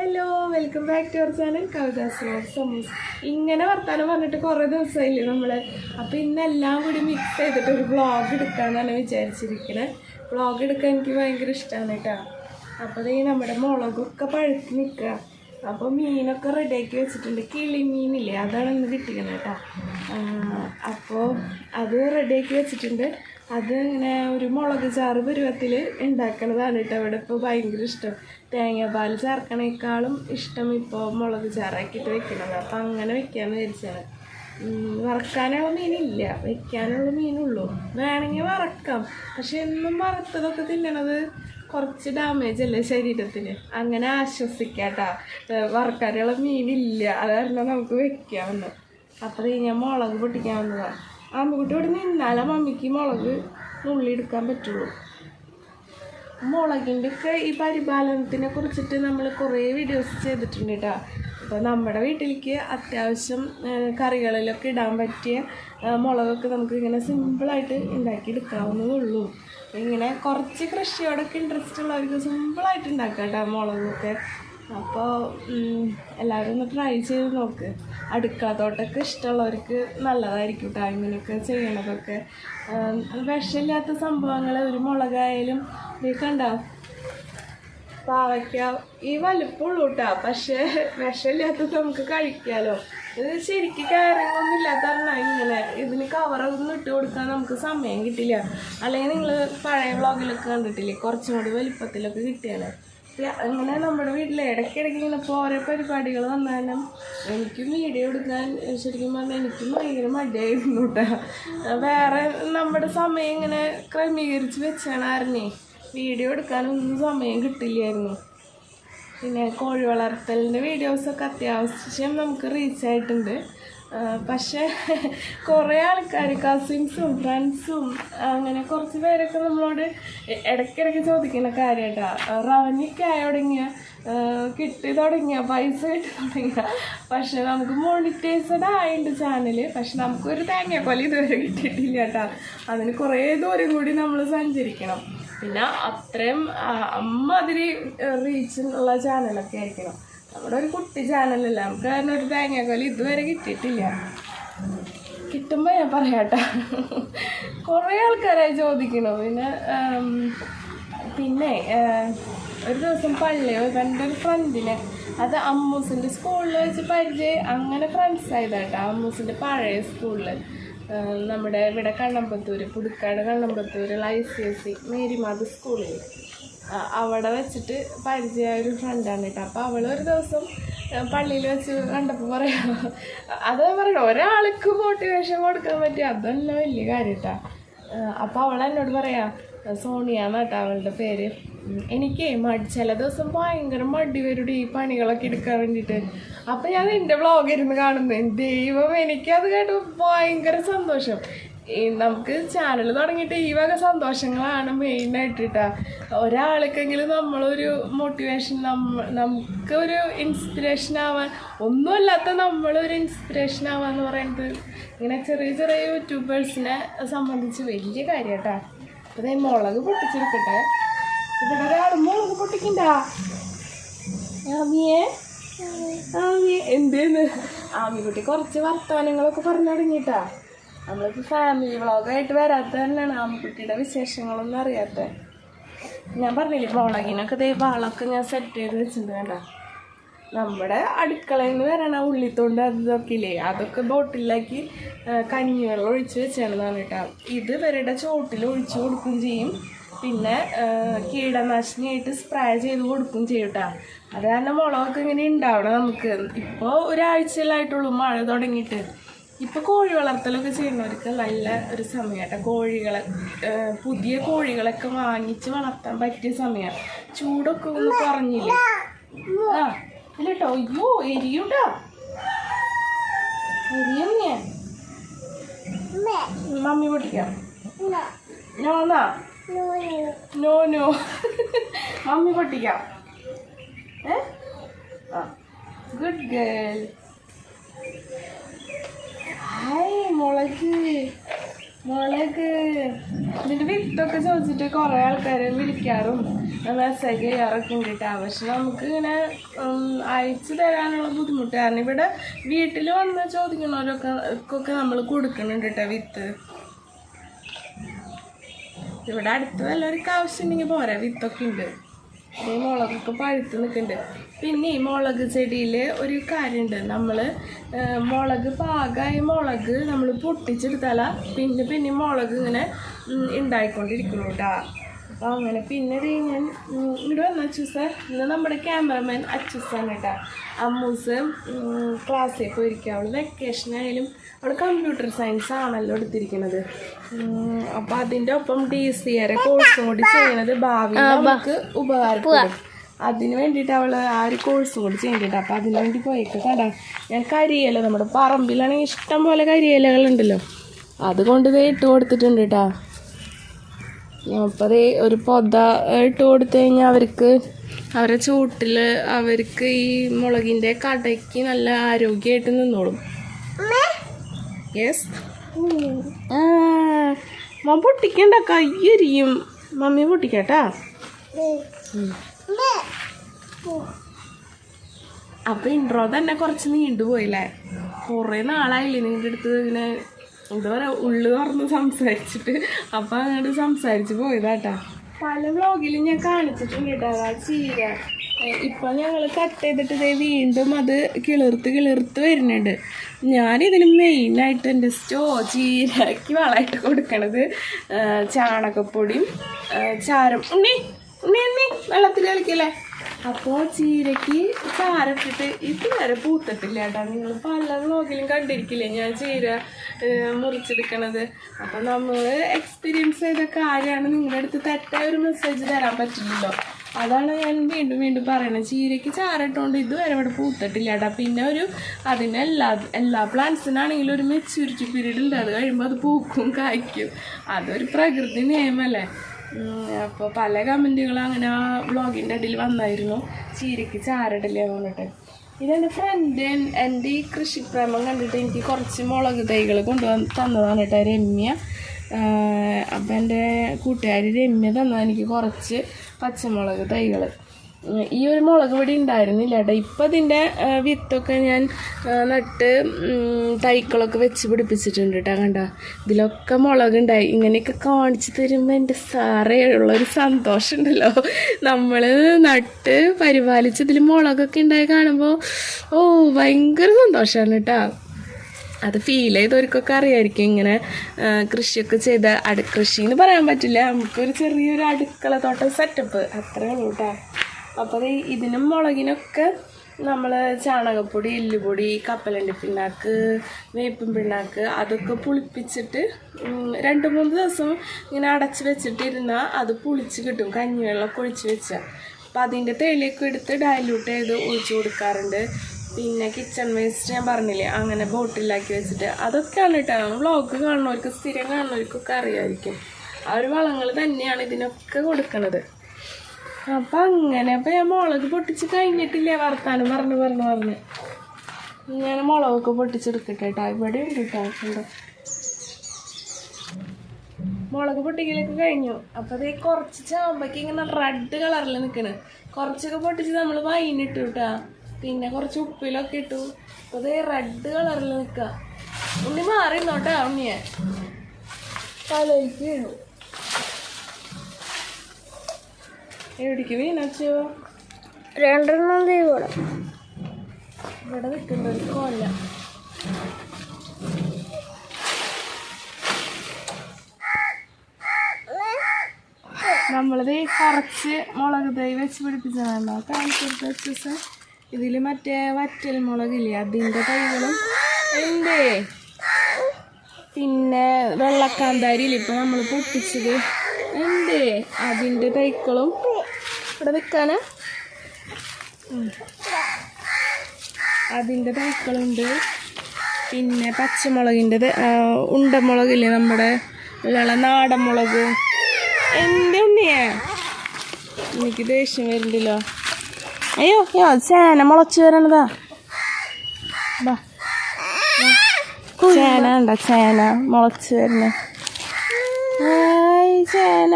Hello welcome back to our channel Kavitha's സമൂസ് ഇങ്ങനെ വർത്താനം പറഞ്ഞിട്ട് കുറേ ദിവസമായില്ലേ നമ്മൾ അപ്പോൾ ഇന്നെല്ലാം കൂടി മിക്സ് ചെയ്തിട്ട് ഒരു വ്ളോഗ് എടുക്കാമെന്നാണ് വിചാരിച്ചിരിക്കുന്നത് വ്ളോഗ് എടുക്കാൻ എനിക്ക് ഭയങ്കര ഇഷ്ടമാണ് കേട്ടോ. അപ്പോൾ ഈ നമ്മുടെ മുളകൊക്കെ പഴുത്ത് നിൽക്കുക. അപ്പോൾ മീനൊക്കെ റെഡിയാക്കി വെച്ചിട്ടുണ്ട്. കിളി മീനില്ലേ അതാണ് ഇന്ന് കിട്ടിക്കുന്നത് കേട്ടോ അപ്പോൾ അത് റെഡിയാക്കി വെച്ചിട്ടുണ്ട്. അത് ഇങ്ങനെ ഒരു മുളക് ചാറ് പരുവത്തിൽ ഉണ്ടാക്കണതാണ് കേട്ടോ ഇവിടെ ഇപ്പോൾ ഭയങ്കര ഇഷ്ടം. തേങ്ങാപ്പാൽ ചേർക്കണേക്കാളും ഇഷ്ടം ഇപ്പോൾ മുളക് ചാറാക്കിയിട്ട് വെക്കണത്. അപ്പം അങ്ങനെ വെക്കാമെന്ന് വിചാരിച്ചാണ്. വറക്കാനുള്ള മീനില്ല. വെക്കാനുള്ള മീനുള്ളൂ. വേണമെങ്കിൽ വറക്കാം. പക്ഷെ എന്നും വറുത്തതൊക്കെ തിന്നണത് കുറച്ച് ഡാമേജ് അല്ലേ ശരീരത്തിന്? അങ്ങനെ ആശ്വസിക്കാട്ടാ. വറക്കാനുള്ള മീനില്ല. അത് കാരണം നമുക്ക് വെക്കാമെന്ന്. അപ്പോൾ ഞാൻ മുളക് പൊട്ടിക്കാവുന്നതാണ് അമ്മുക്കുട്ടി ഇവിടെ നിന്നാലേ മമ്മിക്ക് മുളക് നുള്ളി എടുക്കാൻ പറ്റുള്ളൂ. മുളകിന്റെ ഒക്കെ ഈ പരിപാലനത്തിനെ കുറിച്ചിട്ട് നമ്മൾ കുറേ വീഡിയോസ് ചെയ്തിട്ടുണ്ട് കേട്ടോ അപ്പോൾ നമ്മുടെ വീട്ടിലേക്ക് അത്യാവശ്യം കറികളിലൊക്കെ ഇടാൻ പറ്റിയ മുളകൊക്കെ നമുക്ക് ഇങ്ങനെ സിമ്പിളായിട്ട് ഉണ്ടാക്കി എടുക്കാവുന്നതേ ഉള്ളൂ. ഇങ്ങനെ കുറച്ച് കൃഷിയോടൊക്കെ ഇൻട്രസ്റ്റ് ഉള്ളവർക്ക് സിമ്പിളായിട്ട് ഉണ്ടാക്കാം കേട്ടോ മുളകൊക്കെ. അപ്പോൾ എല്ലാവരും ഒന്ന് ട്രൈ ചെയ്ത് നോക്ക്. അടുക്കള തോട്ടമൊക്കെ ഇഷ്ടമുള്ളവർക്ക് നല്ലതായിരിക്കും കേട്ടോ ഇങ്ങനെയൊക്കെ ചെയ്യണതൊക്കെ. വിഷമില്ലാത്ത സംഭവങ്ങൾ ഒരു മുളകായാലും ഇതൊക്കെ ഉണ്ടാവും പാവയ്ക്ക. ഈ വലുപ്പമുള്ളൂ കേട്ടോ പക്ഷേ വിഷമില്ലാത്തത് നമുക്ക് കഴിക്കാലോ. ഇത് ശരിക്കും കയറിങ്ങൊന്നും ഇല്ലാത്ത കാരണം ഇങ്ങനെ ഇതിന് കവറൊന്നും ഇട്ട് കൊടുക്കാൻ നമുക്ക് സമയം കിട്ടില്ല. അല്ലെങ്കിൽ നിങ്ങൾ പഴയ വ്ളോഗിലൊക്കെ കണ്ടിട്ടില്ലേ? കുറച്ചും കൂടി വലുപ്പത്തിലൊക്കെ കിട്ടിയാലോ. അങ്ങനെ നമ്മുടെ വീട്ടിൽ ഇടയ്ക്കിടയ്ക്ക് ഇങ്ങനെ ഇപ്പോൾ ഓരോ പരിപാടികൾ വന്നാലും എനിക്കും വീഡിയോ എടുക്കാൻ ശരിക്കും പറഞ്ഞാൽ എനിക്കും ഭയങ്കര മടിയായിരുന്നു കേട്ടോ വേറെ നമ്മുടെ സമയം ഇങ്ങനെ ക്രമീകരിച്ച് വെച്ചാണ് ആയിരുന്നേ വീഡിയോ എടുക്കാനൊന്നും സമയം കിട്ടില്ലായിരുന്നു. പിന്നെ കോഴി വളർത്തലിന്റെ വീഡിയോസൊക്കെ അത്യാവശ്യം നമുക്ക് റീച്ച് ആയിട്ടുണ്ട്. പക്ഷേ കുറേ ആൾക്കാർ കസിൻസും ഫ്രണ്ട്സും അങ്ങനെ കുറച്ച് പേരൊക്കെ നമ്മളോട് ഇടയ്ക്കിടയ്ക്ക് ചോദിക്കുന്ന കാര്യമായിട്ടാ റവന്യൊക്കെ ആയി തുടങ്ങിയ കിട്ടി തുടങ്ങിയ പൈസ കിട്ടി തുടങ്ങിയ. പക്ഷെ നമുക്ക് മോണിറ്റൈസഡ് ആയിട്ടുണ്ട് ചാനൽ പക്ഷെ നമുക്കൊരു തേങ്ങാക്കൊല ഇതുവരെ കിട്ടിയിട്ടില്ല കേട്ടോ അതിന് കുറേ ദൂരം കൂടി നമ്മൾ സഞ്ചരിക്കണം. പിന്നെ അത്രയും അമ്മ അമ്മാതിരി റീച്ച് ഉള്ള ചാനലൊക്കെ ആയിരിക്കണം. നമ്മുടെ ഒരു കുട്ടി ചാനലല്ല നമുക്ക് കാരണം ഒരു തേങ്ങാക്കോലി ഇതുവരെ കിട്ടിയിട്ടില്ല. കിട്ടുമ്പോൾ ഞാൻ പറയാട്ടോ. കുറേ ആൾക്കാരായി ചോദിക്കണം. പിന്നെ പിന്നെ ഒരു ദിവസം പള്ളിയോ എന്റെ ഒരു ഫ്രണ്ടിനെ അത് അമ്മൂസിന്റെ സ്കൂളിൽ വെച്ച് പരിചയം അങ്ങനെ ഫ്രണ്ട്സ് ആയതാട്ടോ അമ്മൂസിന്റെ പഴയ സ്കൂളിൽ നമ്മുടെ ഇവിടെ Kannampathur Puthukkad കണ്ണമ്പത്തൂരുള്ള I C S C Marymatha സ്കൂളിൽ അവിടെ വെച്ചിട്ട് പരിചയമായ ഒരു ഫ്രണ്ടാണ് കേട്ടോ. അപ്പോൾ അവൾ ഒരു ദിവസം പള്ളിയിൽ വെച്ച് കണ്ടപ്പോൾ പറയാം അത് പറയണം? ഒരാൾക്ക് മോട്ടിവേഷൻ കൊടുക്കാൻ പറ്റിയ അതല്ല വലിയ കാര്യം കേട്ടോ. അപ്പോൾ അവൾ എന്നോട് പറയാ സോണിയാണ് കേട്ടോ അവളുടെ പേര്. എനിക്ക് മടി. ചില ദിവസം ഭയങ്കര മടി വരും ഈ പണികളൊക്കെ എടുക്കാൻ വേണ്ടിയിട്ട്. അപ്പം ഞാൻ എന്റെ വ്ളോഗ് ഇരുന്ന് കാണുന്നത് ദൈവം എനിക്കത് കേട്ട് ഭയങ്കര സന്തോഷം. നമുക്ക് ചാനൽ തുടങ്ങിയിട്ട് ഈ വക സന്തോഷങ്ങളാണ് മെയിനായിട്ട് കേട്ടോ ഒരാൾക്കെങ്കിലും നമ്മളൊരു മോട്ടിവേഷൻ നമ്മ നമുക്കൊരു ഇൻസ്പിറേഷൻ ആവാൻ ഒന്നുമല്ലാത്ത നമ്മളൊരു ഇൻസ്പിറേഷൻ ആവാന്ന് പറയുന്നത് ഇങ്ങനെ ചെറിയ ചെറിയ യൂട്യൂബേഴ്സിനെ സംബന്ധിച്ച് വലിയ കാര്യം കേട്ടോ അപ്പോൾ ദേ മുളക് പൊട്ടിച്ചെടുക്കട്ടെ ഇവിടെ ഒരാൾ മുളക് പൊട്ടിക്കണ്ട? ആമിയെ? ആമിയെ എന്തേന്ന്? ആമിക്കുട്ടി കുറച്ച് വർത്തമാനങ്ങളൊക്കെ പറഞ്ഞു തുടങ്ങിട്ടാ നമ്മളിപ്പോൾ ഫാമിലി വ്ളോഗായിട്ട് വരാത്ത തന്നെയാണ് ആമിക്കുട്ടിയുടെ വിശേഷങ്ങളൊന്നും അറിയാത്ത ഞാൻ പറഞ്ഞില്ലേ വ്ളോഗിനൊക്കെ ദേ വാളൊക്കെ ഞാൻ സെറ്റ് ചെയ്ത് വെച്ചിട്ടുണ്ട് കണ്ട? നമ്മുടെ അടുക്കളയിൽ നിന്ന് വരണ ഉള്ളിത്തോണ്ട് അത് ഇതൊക്കെ ഇല്ലേ അതൊക്കെ ബോട്ടിലാക്കി കഞ്ഞിവെള്ളം ഒഴിച്ച് വെച്ചതാണ് കേട്ടോ. ഇത് ഇവരുടെ ചോട്ടിൽ ഒഴിച്ച് കൊടുക്കുകയും ചെയ്യും. പിന്നെ കീടനാശിനിയായിട്ട് സ്പ്രേ ചെയ്ത് ചെയ്യും കേട്ടോ. അത് കാരണം മുളകൊക്കെ ഇങ്ങനെ ഉണ്ടാവണം നമുക്ക്. ഇപ്പോൾ ഒരാഴ്ചയിലായിട്ടുള്ളൂ മഴ തുടങ്ങിയിട്ട്. ഇപ്പോൾ കോഴി വളർത്തലൊക്കെ ചെയ്യുന്നവർക്ക് നല്ല ഒരു സമയം കേട്ടോ. കോഴികളെ പുതിയ കോഴികളൊക്കെ വാങ്ങിച്ച് വളർത്താൻ പറ്റിയ സമയം. ചൂടൊക്കെ ഒന്ന് കുറഞ്ഞില്ലേ? ആ. ഇല്ല കേട്ടോ അയ്യോ എരിയൂട്ടാ എരിയും ഞാൻ മമ്മി പൊട്ടിക്കാം നോന്നാ നോ നോ. മമ്മി പൊട്ടിക്കാം. ഏ? ആ. Good girl. ഹായ് മുളക്. മുളക്. ഇതിന്റെ വിത്തൊക്കെ ചോദിച്ചിട്ട് കുറേ ആൾക്കാരെ വിളിക്കാറും മെസ്സേജ് ചെയ്യാറൊക്കെ ഉണ്ട് കേട്ടോ. പക്ഷെ നമുക്ക് ഇങ്ങനെ അയച്ചു തരാനുള്ള ബുദ്ധിമുട്ട്. കാരണം ഇവിടെ വീട്ടിൽ വന്ന് ചോദിക്കുന്നവരൊക്കെ ഒക്കെ നമ്മൾ കൊടുക്കുന്നുണ്ട് കേട്ടോ വിത്ത്. ഇവിടെ അടുത്ത് വല്ലവർക്ക് ആവശ്യമുണ്ടെങ്കിൽ പോരാ വിത്തൊക്കെ ഉണ്ട്. ഈ മുളകൊക്കെ പഴുത്ത് നിൽക്കുന്നുണ്ട്. പിന്നെ ഈ മുളക് ചെടിയിൽ ഒരു കാര്യമുണ്ട്. നമ്മൾ മുളക് പാകമായ മുളക് നമ്മൾ പൊട്ടിച്ചെടുത്താലാ പിന്നെ പിന്നെ മുളക് ഇങ്ങനെ ഉണ്ടായിക്കൊണ്ടിരിക്കുന്നു കേട്ടോ. അപ്പോൾ അങ്ങനെ പിന്നെ ഇത് ഞാൻ ഇവിടെ വന്ന അച്ചൂസ് ഇന്ന് നമ്മുടെ ക്യാമറമാൻ അച്ചൂസാണ് കേട്ടോ. അമ്മൂസ് ക്ലാസ്സിൽ പോയിരിക്കുക അവൾ വെക്കേഷൻ ആയാലും അവൾ കമ്പ്യൂട്ടർ സയൻസ് ആണല്ലോ എടുത്തിരിക്കുന്നത്. അപ്പോൾ അതിന്റെ ഒപ്പം ഡി സി ആരെ കോഴ്സും കൂടി ചെയ്യണത് ഭാവി നമുക്ക് ഉപകാരപ്പെടും. അതിന് വേണ്ടിയിട്ട് അവൾ ആ ഒരു കോഴ്സ് കൂടി ചെയ്തിട്ട് അപ്പോൾ അതിന് വേണ്ടി പോയിട്ട് കണ്ട ഞാൻ കരിയില നമ്മുടെ പറമ്പിലാണെങ്കിൽ ഇഷ്ടം പോലെ കരിയിലകളുണ്ടല്ലോ അതുകൊണ്ട് ഇത് ഇട്ട് കൊടുത്തിട്ടുണ്ട് കേട്ടോ. അപ്പോൾ അത് ഒരു പൊത ഇട്ട് കൊടുത്തു കഴിഞ്ഞാൽ അവർക്ക് അവരെ ചൂട്ടിൽ അവർക്ക് ഈ മുളകിന്റെ കടയ്ക്ക് നല്ല ആരോഗ്യമായിട്ട് നിന്നോളും. യെസ് മമ്മ പൊട്ടിക്കണ്ട കയ്യരിയും. മമ്മി പൊട്ടിക്കട്ടാ. അപ്പൊ ഇൻട്രോ തന്നെ കുറച്ച് നീണ്ടുപോയില്ലേ? കുറേ നാളായില്ലേ നിന്റെ അടുത്ത് ഇങ്ങനെ എന്താ പറയാ ഉള്ളു തുറന്ന് സംസാരിച്ചിട്ട് അപ്പൊ അങ്ങോട്ട് സംസാരിച്ച് പോയതാട്ടാ. പല വ്ളോഗിലും ഞാൻ കാണിച്ചിട്ടുണ്ട് ആ ചീര ഇപ്പൊ ഞങ്ങൾ കട്ട് ചെയ്തിട്ട് ദേ വീണ്ടും അത് കിളിർത്ത് കിളിർത്ത് വരുന്നുണ്ട്. ഞാനിതിന് മെയിനായിട്ട് എന്റെ സ്റ്റോ ചീരക്ക് വളമായിട്ട് കൊടുക്കണത് ചാണകപ്പൊടിയും ചാരം. ഉണ്ണി ഉണ്ണി ഉണ്ണി വെള്ളത്തിൽ കളിക്കല്ലേ? അപ്പോൾ ചീരക്ക് ചാരട്ടിട്ട് ഇതുവരെ പൂത്തിട്ടില്ല കേട്ടോ. നിങ്ങൾ പല വ്ളോഗിലും കണ്ടിരിക്കില്ലേ? ഞാൻ ചീര മുറിച്ചെടുക്കണത്. അപ്പോൾ നമ്മൾ എക്സ്പീരിയൻസ് ചെയ്ത കാര്യമാണ്. നിങ്ങളുടെ അടുത്ത് തെറ്റായ ഒരു മെസ്സേജ് തരാൻ പറ്റില്ലല്ലോ. അതാണ് ഞാൻ വീണ്ടും വീണ്ടും പറയണത്. ചീരയ്ക്ക് ചാരട്ടുകൊണ്ട് ഇതുവരെ ഇവിടെ പൂത്തിട്ടില്ല കേട്ടോ. പിന്നെ ഒരു അതിന് എല്ലാ എല്ലാ പ്ലാന്റ്സിനാണെങ്കിലും ഒരു മെച്യൂരിറ്റി പീരീഡ് ഉണ്ട്. അത് കഴിയുമ്പോൾ അത് പൂക്കും കായ്ക്കും. അതൊരു പ്രകൃതി നിയമല്ലേ. അപ്പോൾ പല കമന്റുകളും അങ്ങനെ ആ വ്ളോഗിന്റെ അടിയിൽ വന്നായിരുന്നു. ചീരയ്ക്ക് ചാരടില്ലേ പറഞ്ഞിട്ട്. ഇതെന്റെ ഫ്രണ്ട് എന്റെ ഈ കൃഷിപ്രേമം കണ്ടിട്ട് എനിക്ക് കുറച്ച് മുളക് തൈകൾ കൊണ്ടുവന്ന് തന്നതാണ് കേട്ടോ രമ്യ. അപ്പം എന്റെ കൂട്ടുകാരി രമ്യ തന്നതാണ് എനിക്ക് കുറച്ച് പച്ചമുളക് തൈകൾ ഈ ഒരു മുളക് ഇവിടെ ഉണ്ടായിരുന്നില്ല കേട്ടോ ഇപ്പം അതിന്റെ വിത്തൊക്കെ ഞാൻ നട്ട് തൈക്കളൊക്കെ വെച്ച് പിടിപ്പിച്ചിട്ടുണ്ട് കേട്ടോ കണ്ട? ഇതിലൊക്കെ മുളകുണ്ടായി ഇങ്ങനെയൊക്കെ കാണിച്ചു തരുമ്പോൾ എന്റെ സാറേ ഉള്ളൊരു സന്തോഷം ഉണ്ടല്ലോ നമ്മൾ നട്ട് പരിപാലിച്ച് ഇതിൽ മുളകൊക്കെ ഉണ്ടായി കാണുമ്പോൾ ഓ ഭയങ്കര സന്തോഷമാണ് കേട്ടോ അത് ഫീൽ ചെയ്തവർക്കൊക്കെ അറിയായിരിക്കും ഇങ്ങനെ കൃഷിയൊക്കെ ചെയ്ത അടു കൃഷി എന്ന് പറയാൻ പറ്റില്ല. നമുക്കൊരു ചെറിയൊരു അടുക്കള തോട്ടം സെറ്റപ്പ് അത്രേ ഉള്ളൂ കേട്ടോ അപ്പോൾ ഇതിനും മുളകിനൊക്കെ നമ്മൾ ചാണകപ്പൊടി എല്ലുപൊടി കപ്പലണ്ടി പിണ്ണാക്ക് വേപ്പിൻ പിണ്ണാക്ക് അതൊക്കെ പുളിപ്പിച്ചിട്ട് രണ്ട് മൂന്ന് ദിവസം ഇങ്ങനെ അടച്ച് വെച്ചിട്ടിരുന്നാൽ അത് പുളിച്ച് കിട്ടും. കഞ്ഞിവെള്ളമൊക്കെ ഒഴിച്ച് വെച്ചാൽ അപ്പോൾ അതിന്റെ തേലിയൊക്കെ എടുത്ത് ഡയലൂട്ട് ചെയ്ത് ഒഴിച്ചു കൊടുക്കാറുണ്ട്. പിന്നെ കിച്ചൺ വേസ്റ്റ് ഞാൻ പറഞ്ഞില്ലേ അങ്ങനെ ബോട്ടിലാക്കി വെച്ചിട്ട്. അതൊക്കെയാണ് കേട്ടോ. വ്ളോഗ് കാണുന്നവർക്ക് സ്ഥിരം കാണുന്നവർക്കൊക്കെ അറിയാമായിരിക്കും ആ ഒരു വളങ്ങൾ തന്നെയാണ് ഇതിനൊക്കെ കൊടുക്കുന്നത് അപ്പം അങ്ങനെ അപ്പൊ ഞാൻ മുളക് പൊട്ടിച്ച് കഴിഞ്ഞിട്ടില്ലേ? വർത്താനം പറഞ്ഞു പറഞ്ഞു പറഞ്ഞു. ഞാൻ മുളകൊക്കെ പൊട്ടിച്ചെടുക്കട്ടെ കേട്ടോ ഇവിടെ ഉണ്ട്. കേട്ടോ മുളക് പൊട്ടിക്കലൊക്കെ കഴിഞ്ഞു. അപ്പോൾ അതേ കുറച്ച് ചാമ്പയ്ക്ക് ഇങ്ങനെ റെഡ് കളറിൽ നിൽക്കണ് കുറച്ചൊക്കെ പൊട്ടിച്ച് നമ്മൾ വൈനിട്ടു കേട്ടാ പിന്നെ കുറച്ച് ഉപ്പിലൊക്കെ ഇട്ടു. അപ്പോൾ അതേ റെഡ് കളറിൽ നിൽക്കുക ഉണ്ണി മാറി നോട്ടാ ഉണ്ണിയെ. തലയ്ക്ക് വീണു എവിടേക്ക്? വീണച്ചോ രണ്ടെണ്ണം ദൈവം ഇവിടെ. നിൽക്കുന്ന ഒരു കൊല്ല നമ്മളിത് കുറച്ച് മുളക് തൈ വെച്ച് പിടിപ്പിച്ചതാണോ. കാണിച്ചിട്ട് വെച്ച ഇതിൽ മറ്റേ വറ്റൽ മുളകില്ലേ അതിന്റെ തൈകളും ഉണ്ട്. പിന്നെ വെള്ളക്കാന്താരിയിൽ ഇപ്പം നമ്മൾ പൊട്ടിച്ചത് ഉണ്ട്. അതിന്റെ തൈക്കളും ഇവിടെ വെക്കാന അതിന്റെ തൈക്കളുണ്ട്. പിന്നെ പച്ചമുളകിന്റെ ഉണ്ടമുളകില്ലേ നമ്മുടെ ഉള്ള നാടൻ മുളക് എന്റെ ഉണ്ണിയേ? എനിക്ക് ദേഷ്യം വരുന്നുണ്ടല്ലോ അയ്യോ അയ്യോ ചേന മുളച്ച് വരണതാ. ചേന ഉണ്ടോ ചേന മുളച്ച് വരണേ. ചേന.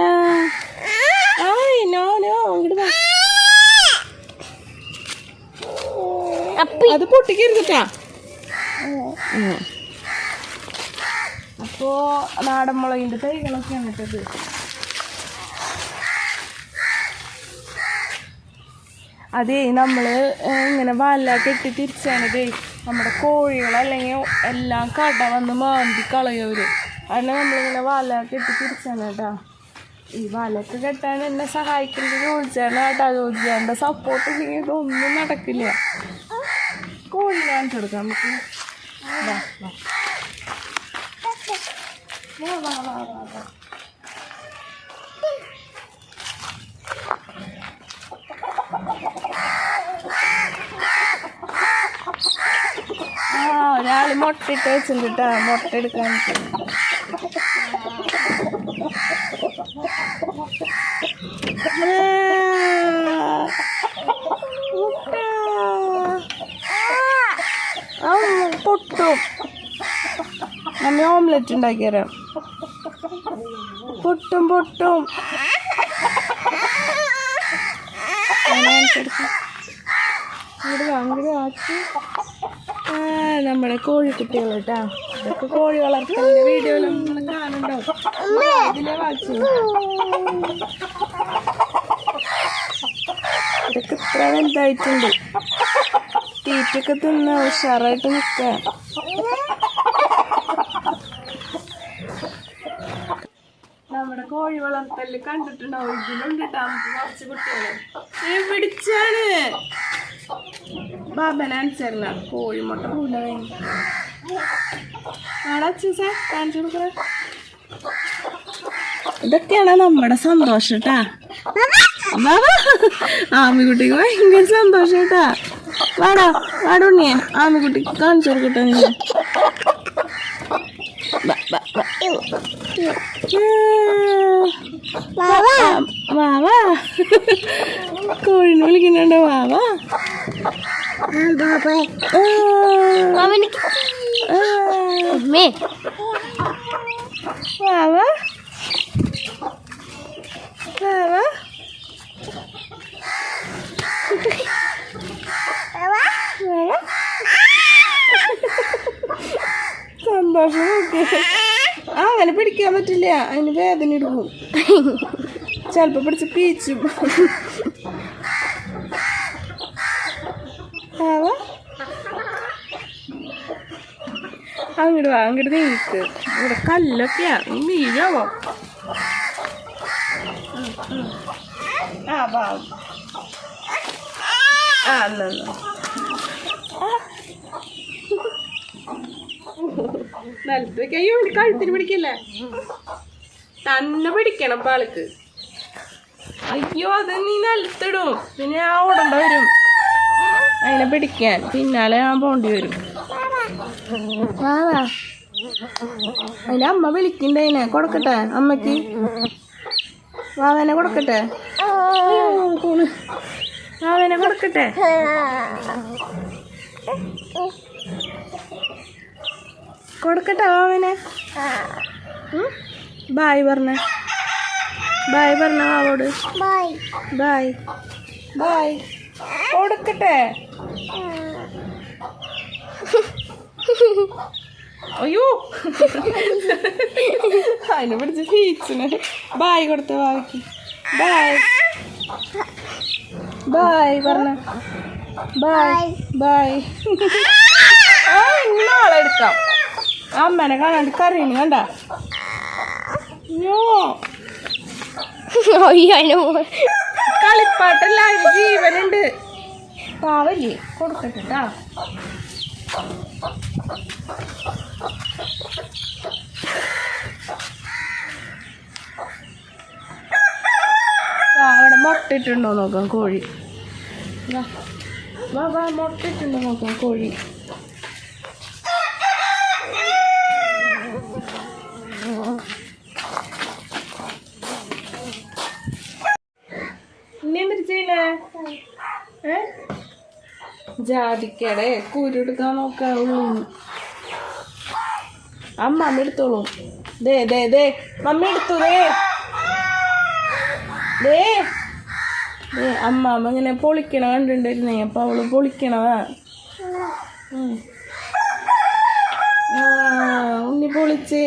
അത് പൊട്ടിക്കരുതാ അപ്പോ നാടൻ മുളകിന്റെ തൈകളൊക്കെയാണ് ഇട്ടത് അതേ നമ്മൾ ഇങ്ങനെ വാലാക്കി ഇട്ട് തിരിച്ചാണിതേ നമ്മുടെ കോഴികൾ അല്ലെങ്കിൽ എല്ലാം കട വന്ന് മാന്തി കളയവര്. അതിനെ നമ്മളിങ്ങനെ വാലാക്കി ഇട്ട് തിരിച്ചാണ് കേട്ടാ ഈ വലയൊക്കെ കെട്ടാൻ എന്നെ സഹായിക്കുന്നത് ചോദിച്ചാണ് കേട്ടാ ചോദിച്ചാണ്ട് സപ്പോർട്ട് ചെയ്യുന്നതൊന്നും ഇതൊന്നും നടക്കില്ല. കോഴി കാണിച്ചു നമുക്ക് വാ, വാ. വാ, വാ, വാ, വാ. ആ ഒരാൾ മുട്ടയിട്ട് വെച്ചിട്ടുണ്ട് കേട്ടാ മുട്ട എടുക്കാൻ ആ, മുട്ട ആ പൊട്ടും. നമ്മ ഓംലെറ്റ് ഉണ്ടാക്കി തരാം. പൊട്ടും പൊട്ടും. നമ്മുടെ കോഴിക്കുട്ടികൾ കേട്ടാ ഇതൊക്കെ കോഴി വളർത്തലിന്റെ വീഡിയോയിലും കാണുന്നുണ്ടാവും. ഇതിലെ വാച്ചു. ഇതൊക്കെ ഇത്ര വലുതായിട്ടുണ്ട്. തീറ്റൊക്കെ തിന്ന് ഉഷാറായിട്ട് നിക്ക നമ്മുടെ കോഴി വളർത്തൽ കണ്ടിട്ടുണ്ടാവും ഇതിലുണ്ട് നമുക്ക് കുറച്ച് കുട്ടികൾ. പിടിച്ചാണ് ബാബനാൻസറിന കോഴിമുട്ട പൂല നാളെ അച്ഛൻ കാണിച്ചു കൊടുക്കണേ. ഇതൊക്കെയാണ് നമ്മുടെ സന്തോഷം കേട്ടാ ആമിക്കുട്ടിക്ക് ഭയങ്കര സന്തോഷം കേട്ടാ വാടാ വാടുണ്ണിയെ ആമിക്കുട്ടിക്ക് കാണിച്ചു കൊടുക്കട്ടെ നീ. വാ, വാ, വാ. വാ വാ. കോഴിനെ വിളിക്കുന്നുണ്ടോ വാ വാ ആ, അവനിക്ക് ആ. അമ്മേ വാ വാ വാ വാ വാ വാ. നോക്ക് ആ അങ്ങനെ പിടിക്കാൻ പറ്റില്ല. അതിന് വേദന എടുക്കും. ചിലപ്പോ പിടിച്ച് പീച്ചും. ആവാ. അങ്ങോട്ട് വാ അങ്ങോട്ട് നീക്ക്. ഇവിടെ കല്ലൊക്കെയാ. നീ ഉം. ആ വാ. ആ എന്നാ എന്നാ. ആ. നിലത്ത് വെക്കാൻ അയ്യോ കഴുത്തിന് പിടിക്കല്ലേ? തന്നെ പിടിക്കണം പാൾക്ക് അയ്യോ അത് നീ നിലത്തിടും. പിന്നെ ആ ഓടണ്ട വരും. അതിനെ പിടിക്കാൻ. പിന്നാലെ ഞാൻ പോണ്ടി വരും. അതിന്റെ അമ്മ വിളിക്കണ്ട അതിനെ? കൊടുക്കട്ടെ അമ്മയ്ക്ക് വാവനെ കൊടുക്കട്ടെ. വാവനെ കൊടുക്കട്ടെ. കൊടുക്കട്ടെ വാവനെ? ബായ് പറഞ്ഞ. ബായ് പറഞ്ഞ വാവോട്. ബൈ ബായ് ബായ് കൊടുക്കട്ടെ. അയ്യോ. അതിനെ പിടിച്ച് ഫീച്ചിന് ബായ് കൊടുത്ത ബാവിക്ക് ബായ് ബായ് പറഞ്ഞ. ബായ് ബായ് ആ ഇന്നാളെടുക്കാം എടുക്കാം. അമ്മേനെ കാണാണ്ട് കറിയും കണ്ട? അയ്യോ. കളിപ്പാട്ടല്ല ജീവനുണ്ട്. പാവല്ലേ? കൊടുക്കട്ടെ ട്ടാ. അവിടെ മുട്ടയിട്ടുണ്ടോ നോക്കാം കോഴി. വാ വാ വാ മുട്ടയിട്ടുണ്ടോ നോക്കാം കോഴി ഇനി എന്തിട്ട് ചെയ്യണേ ഏ ജാതിക്കടെ കുരുടുക്കാൻ നോക്കാവുള്ളൂ അമ്മ അമ്മ എടുത്തോളൂ. ദേ ദേ ദേ അമ്മ എടുത്തു ദേ. ദേ. ദേ അമ്മ അമ്മ ഇങ്ങനെ പൊളിക്കണ കണ്ടിട്ടുണ്ടായിരുന്നേ അപ്പൊ അവൾ പൊളിക്കണതാ. ഉണ്ണി പൊളിച്ചേ.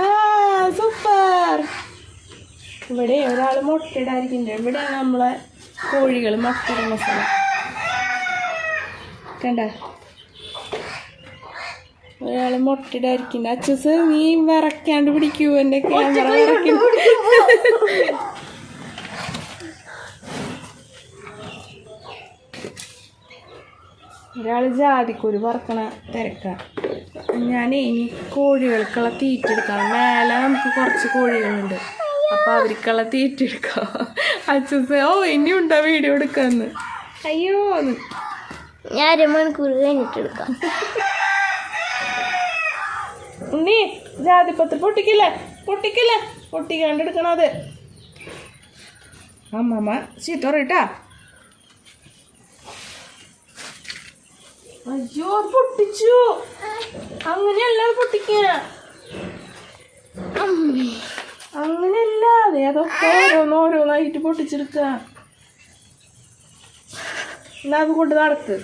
ആ സൂപ്പർ. ഇവിടെ ഒരാൾ മുട്ടയിടാതിരിക്കുന്നുണ്ട്. ഇവിടെയാണ് നമ്മളെ കോഴികൾ മുട്ടയിടുന്ന സ്ഥലം. കണ്ട ഒരാൾ മുട്ടയിടായിരിക്കുന്നുണ്ട് അച്ഛസ് നീ വിറക്കാണ്ട് പിടിക്കൂ എന്റെ ക്യാമറ ഒരാൾ ഒരാൾ ജാതിക്കൂര് പറക്കണ തിരക്ക. ഞാനേ ഇനി കോഴികൾക്കുള്ള തീറ്റ എടുക്കാം. മേലെ നമുക്ക് കുറച്ച് കോഴികളുണ്ട്. അപ്പൊ അവർക്കുള്ള തീറ്റ എടുക്കാം. അച്ഛസ് ഓ ഇനി ഉണ്ടോ വീഡിയോ എടുക്കാന്ന്? അയ്യോന്ന്. ഞാൻ അരമണിക്കൂർ കഴിഞ്ഞിട്ട് എടുക്കാം ഉണ്ണി ജാതിപ്പത്ത് പൊട്ടിക്കില്ലേ? പൊട്ടിക്കില്ലേ? പൊട്ടിക്കാണ്ട് എടുക്കണത് അമ്മമ്മ ചീത്ത പറയട്ടാ. അയ്യോ പൊട്ടിച്ചു. അങ്ങനെയല്ല പൊട്ടിക്കുക അങ്ങനെയല്ല അതെ അതൊക്കെ ഓരോന്നോരോന്നായിട്ട് പൊട്ടിച്ചെടുക്കുക എന്നാ അത് കൊണ്ട് നടക്ക്.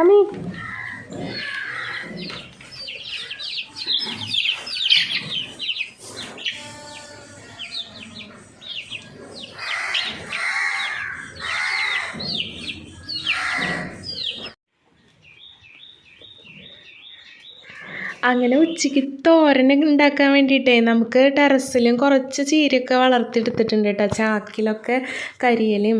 আমি അങ്ങനെ ഉച്ചയ്ക്ക് തോരൻ ഉണ്ടാക്കാൻ വേണ്ടിയിട്ടേ നമുക്ക് ടെറസിലും കുറച്ച് ചീരയൊക്കെ വളർത്തിയെടുത്തിട്ടുണ്ട് കേട്ടോ. ചാക്കിലൊക്കെ കരിയലും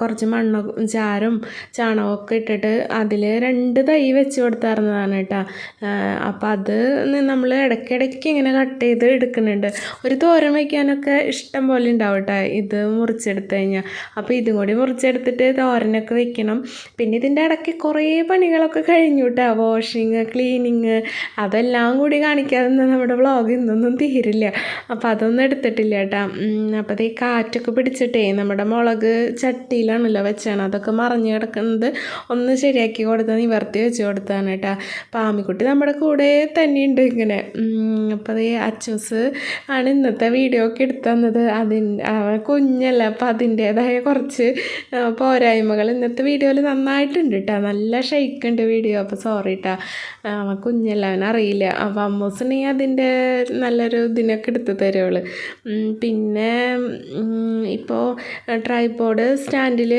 കുറച്ച് മണ്ണ ചാരും ചാണകമൊക്കെ ഇട്ടിട്ട് അതിൽ രണ്ട് തൈ വെച്ച് കൊടുത്തായിരുന്നതാണ് കേട്ടോ. അപ്പം അത് നമ്മൾ ഇടയ്ക്കിടയ്ക്ക് ഇങ്ങനെ കട്ട് ചെയ്ത് എടുക്കുന്നുണ്ട്. ഒരു തോരൻ വയ്ക്കാനൊക്കെ ഇഷ്ടം പോലെ ഉണ്ടാവും കേട്ടോ ഇത് മുറിച്ചെടുത്ത് കഴിഞ്ഞാൽ അപ്പോൾ ഇതും കൂടി മുറിച്ചെടുത്തിട്ട് തോരനൊക്കെ വെക്കണം. പിന്നെ ഇതിന്റെ ഇടയ്ക്ക് കുറേ പണികളൊക്കെ കഴിഞ്ഞു കേട്ടോ. വാഷിങ് ക്ലീനിങ് അതെല്ലാം കൂടി കാണിക്കാതെ നമ്മുടെ വ്ളോഗ് ഇന്നൊന്നും തീരില്ല. അപ്പോൾ അതൊന്നും എടുത്തിട്ടില്ല കേട്ടോ. അപ്പോൾ ഈ കാറ്റൊക്കെ പിടിച്ചിട്ടേ നമ്മുടെ മുളക് ചട്ടിയിലാണല്ലോ വെച്ചാണ് അതൊക്കെ മറിഞ്ഞ് കിടക്കുന്നത് ഒന്ന് ശരിയാക്കി കൊടുത്ത് നിവർത്തി വെച്ച് കൊടുത്താണ് കേട്ടോ. പാമിക്കുട്ടി നമ്മുടെ കൂടെ തന്നെയുണ്ട് ഇങ്ങനെ. അപ്പോൾ അതേ അച്ചൂസ് ആണ് ഇന്നത്തെ വീഡിയോ ഒക്കെ എടുത്തു തന്നത്. കുഞ്ഞല്ല അപ്പോൾ അതിന്റേതായ കുറച്ച് പോരായ്മകൾ ഇന്നത്തെ വീഡിയോയിൽ നന്നായിട്ടുണ്ട് കേട്ടോ. നല്ല ഷെയ്ക്കുണ്ട് വീഡിയോ അപ്പോൾ സോറി കേട്ടോ കുഞ്ഞല്ല അവൻ അറിയില്ല. അപ്പോൾ അമ്മൂസിനെങ്കിൽ അതിന്റെ നല്ലൊരു ഇതിനൊക്കെ എടുത്ത് തരുള്ളൂ പിന്നെ ഇപ്പോൾ ട്രൈപോഡ് സ്റ്റാൻഡിൽ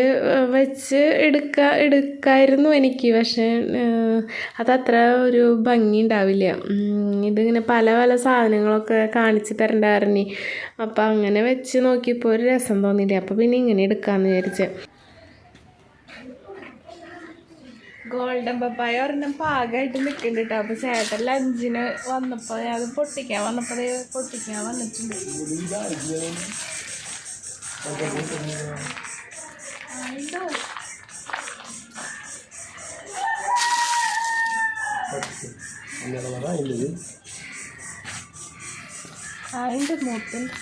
വെച്ച് എടുക്ക എടുക്കായിരുന്നു എനിക്ക്. പക്ഷേ അതത്ര ഒരു ഭംഗി ഉണ്ടാവില്ല. ഇതിങ്ങനെ പല പല സാധനങ്ങളൊക്കെ കാണിച്ച് തരണ്ടായിരുന്നു. അപ്പോൾ അങ്ങനെ വെച്ച് നോക്കിയപ്പോൾ ഒരു രസം തോന്നിയില്ല. അപ്പോൾ പിന്നെ ഇങ്ങനെ എടുക്കാമെന്ന് വിചാരിച്ചേ. ഗോൾഡൻ പപ്പായ ഒരെണ്ണം പാകമായിട്ട് നിൽക്കുന്നുണ്ട് കേട്ടോ. അപ്പോൾ ചേട്ടൻ ലഞ്ചിന് വന്നപ്പോൾ അത് പൊട്ടിക്കാൻ വന്നപ്പോൾ പൊട്ടിക്കാൻ വന്നിട്ടുണ്ട്. അതിന്റെ മൂത്തുണ്ട്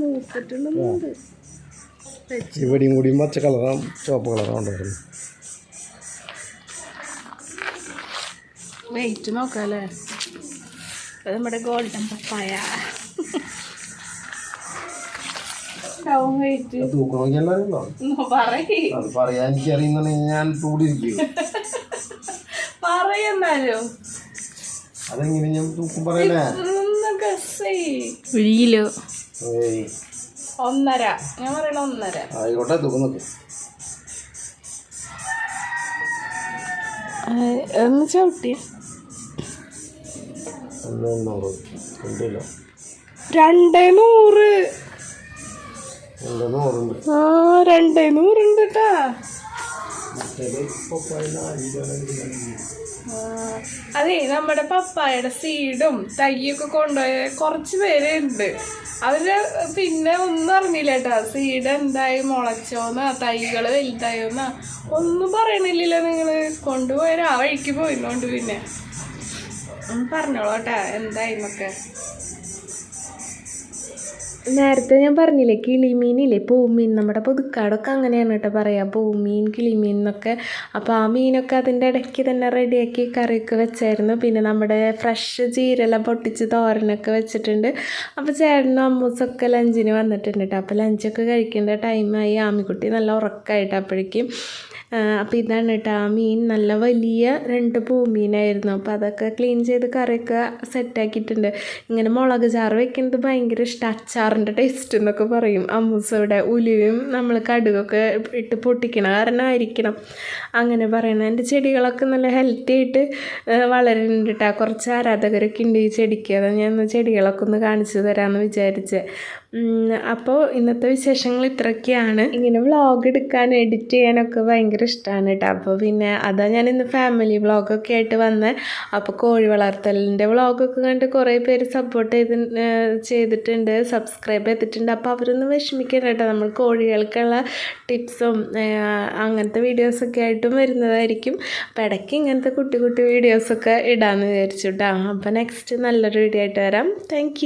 മൂത്തിട്ടുണ്ടെന്നുണ്ട്. ഇവിടെയും കൂടി പച്ച കളറാണ് ചുവപ്പ് കളറാണ് ഉണ്ടായിരുന്നു വെയിറ്റ് നോക്കാല്ലേ? അത് നമ്മുടെ ഗോൾഡൻ പപ്പായ പറയ്. ഞാൻ പറയുന്നാലോ അതെങ്ങനെ ഞാൻ തൂക്കം പറയണേ. ഒരു കിലോ ഒന്നര. ഞാൻ പറയണ ഒന്നര. ആയിക്കോട്ടെ ഒന്ന് ചവിട്ടി. എണ്ണൂറ്. രണ്ട് നൂറ്. ആ രണ്ടേ നൂറുണ്ട് കേട്ടാ അതെ നമ്മുടെ പപ്പായുടെ സീഡും തയ്യൊക്കെ കൊണ്ടുപോയ കുറച്ച് പേരുണ്ട്. ഉണ്ട് അവർ പിന്നെ ഒന്നും അറിഞ്ഞില്ല കേട്ടോ. സീഡ് എന്തായി മുളച്ചോന്നാ തൈകൾ വലുതായോന്നാ ഒന്നും പറയണില്ലല്ലോ നിങ്ങൾ. കൊണ്ടുപോയാൽ ആ വഴിക്ക് പോയിന്നോണ്ട് പിന്നെ. പറഞ്ഞോളൂ കേട്ടാ എന്തായിന്നൊക്കെ നേരത്തെ ഞാൻ പറഞ്ഞില്ലേ കിളിമീനില്ലേ പൂമീൻ. നമ്മുടെ പുതുക്കാടൊക്കെ അങ്ങനെയാണ് കേട്ടോ പറയുക പൂമീൻ കിളിമീൻ എന്നൊക്കെ. അപ്പോൾ ആ മീനൊക്കെ അതിന്റെ ഇടയ്ക്ക് തന്നെ റെഡിയാക്കി കറിയൊക്കെ വെച്ചായിരുന്നു. പിന്നെ നമ്മുടെ ഫ്രഷ് ചീരെല്ലാം പൊട്ടിച്ച് തോരനൊക്കെ വെച്ചിട്ടുണ്ട്. അപ്പോൾ ചേട്ടനും അമ്മൂസൊക്കെ ലഞ്ചിന് വന്നിട്ടുണ്ട് കേട്ടോ. അപ്പോൾ ലഞ്ചൊക്കെ കഴിക്കേണ്ട ടൈമായി ആമിക്കുട്ടി നല്ല ഉറക്കമായിട്ട് അപ്പോഴേക്കും അപ്പോൾ ഇതാണ് കേട്ടോ ആ മീൻ നല്ല വലിയ രണ്ട് പൂമീനായിരുന്നു അപ്പോൾ അതൊക്കെ ക്ലീൻ ചെയ്ത് കറിയൊക്കെ സെറ്റാക്കിയിട്ടുണ്ട് ഇങ്ങനെ മുളക് ചാറ് വെക്കുന്നത് ഭയങ്കര ഇഷ്ടം. അച്ചാറിന്റെ ടേസ്റ്റ് എന്നൊക്കെ പറയും. അമ്മൂസയുടെ ഉലുവയും നമ്മൾ കടുകൊക്കെ ഇട്ട് പൊട്ടിക്കണ കാരണമായിരിക്കണം. അങ്ങനെ പറയണം എന്റെ ചെടികളൊക്കെ നല്ല ഹെൽത്തി ആയിട്ട് വളരുന്നുണ്ട് കേട്ടോ കുറച്ച് ആരാധകരൊക്കെ ഉണ്ട് ഈ ചെടിക്ക്. അതാ ഞാൻ ചെടികളൊക്കെ ഒന്ന് കാണിച്ചു തരാമെന്ന് വിചാരിച്ചത് അപ്പോൾ ഇന്നത്തെ വിശേഷങ്ങൾ ഇത്രയൊക്കെയാണ്. ഇങ്ങനെ വ്ളോഗ് എടുക്കാൻ എഡിറ്റ് ചെയ്യാനൊക്കെ ഭയങ്കര ഇഷ്ടമാണ് കേട്ടോ അപ്പോൾ പിന്നെ അതാ ഞാൻ ഇന്ന് ഫാമിലി വ്ളോഗൊക്കെ ആയിട്ട് വന്നത് അപ്പോൾ കോഴി വളർത്തലിന്റെ വ്ളോഗൊക്കെ കണ്ട് കുറേ പേര് സപ്പോർട്ട് ചെയ്ത് ചെയ്തിട്ടുണ്ട് സബ്സ്ക്രൈബ് ചെയ്തിട്ടുണ്ട്. അപ്പോൾ അവരൊന്നും വിഷമിക്കണം കേട്ടോ നമ്മൾ കോഴികൾക്കുള്ള ടിപ്സും അങ്ങനത്തെ വീഡിയോസൊക്കെ ആയിട്ടും വരുന്നതായിരിക്കും. അപ്പോൾ ഇടയ്ക്ക് ഇങ്ങനത്തെ കുട്ടി കുട്ടി വീഡിയോസൊക്കെ ഇടാമെന്ന് വിചാരിച്ചു കേട്ടോ അപ്പോൾ നെക്സ്റ്റ് നല്ലൊരു വീഡിയോ ആയിട്ട് വരാം. താങ്ക്